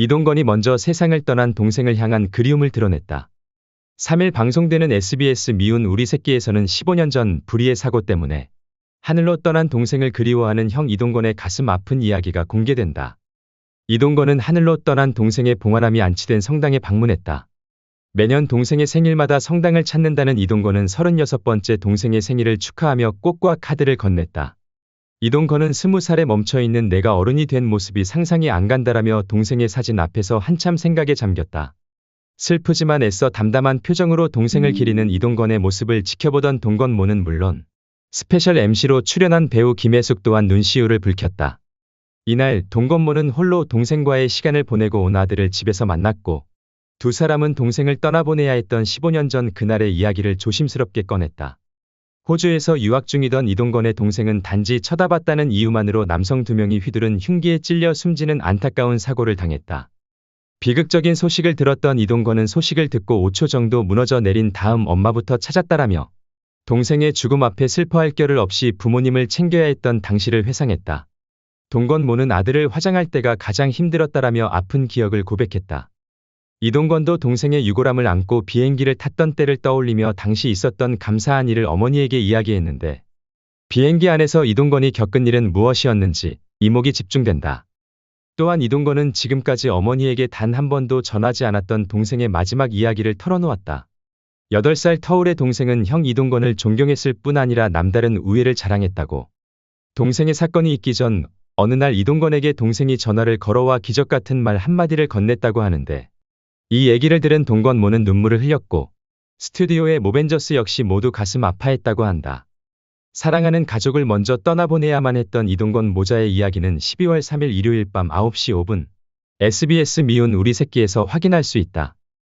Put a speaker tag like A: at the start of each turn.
A: 이동건이 먼저 세상을 떠난 동생을 향한 그리움을 드러냈다. 3일 방송되는 SBS 미운 우리 새끼에서는 15년 전 불의의 사고 때문에 하늘로 떠난 동생을 그리워하는 형 이동건의 가슴 아픈 이야기가 공개된다. 이동건은 하늘로 떠난 동생의 봉화람이 안치된 성당에 방문했다. 매년 동생의 생일마다 성당을 찾는다는 이동건은 36번째 동생의 생일을 축하하며 꽃과 카드를 건넸다. 이동건은 20살에 멈춰있는 내가 어른이 된 모습이 상상이 안 간다라며 동생의 사진 앞에서 한참 생각에 잠겼다. 슬프지만 애써 담담한 표정으로 동생을 기리는 이동건의 모습을 지켜보던 동건모는 물론 스페셜 MC로 출연한 배우 김혜숙 또한 눈시울을 붉혔다. 이날 동건모는 홀로 동생과의 시간을 보내고 온 아들을 집에서 만났고 두 사람은 동생을 떠나보내야 했던 15년 전 그날의 이야기를 조심스럽게 꺼냈다. 호주에서 유학 중이던 이동건의 동생은 단지 쳐다봤다는 이유만으로 남성 두 명이 휘두른 흉기에 찔려 숨지는 안타까운 사고를 당했다. 비극적인 소식을 들었던 이동건은 소식을 듣고 5초 정도 무너져 내린 다음 엄마부터 찾았다라며 동생의 죽음 앞에 슬퍼할 겨를 없이 부모님을 챙겨야 했던 당시를 회상했다. 동건 모는 아들을 화장할 때가 가장 힘들었다라며 아픈 기억을 고백했다. 이동건도 동생의 유골함을 안고 비행기를 탔던 때를 떠올리며 당시 있었던 감사한 일을 어머니에게 이야기했는데 비행기 안에서 이동건이 겪은 일은 무엇이었는지 이목이 집중된다. 또한 이동건은 지금까지 어머니에게 단 한 번도 전하지 않았던 동생의 마지막 이야기를 털어놓았다. 8살 터울의 동생은 형 이동건을 존경했을 뿐 아니라 남다른 우애를 자랑했다고. 동생의 사건이 있기 전 어느 날 이동건에게 동생이 전화를 걸어와 기적 같은 말 한마디를 건넸다고 하는데 이 얘기를 들은 동건모는 눈물을 흘렸고 스튜디오의 모벤저스 역시 모두 가슴 아파했다고 한다. 사랑하는 가족을 먼저 떠나보내야만 했던 이동건 모자의 이야기는 12월 3일 일요일 밤 9시 5분 SBS 미운 우리 새끼에서 확인할 수 있다.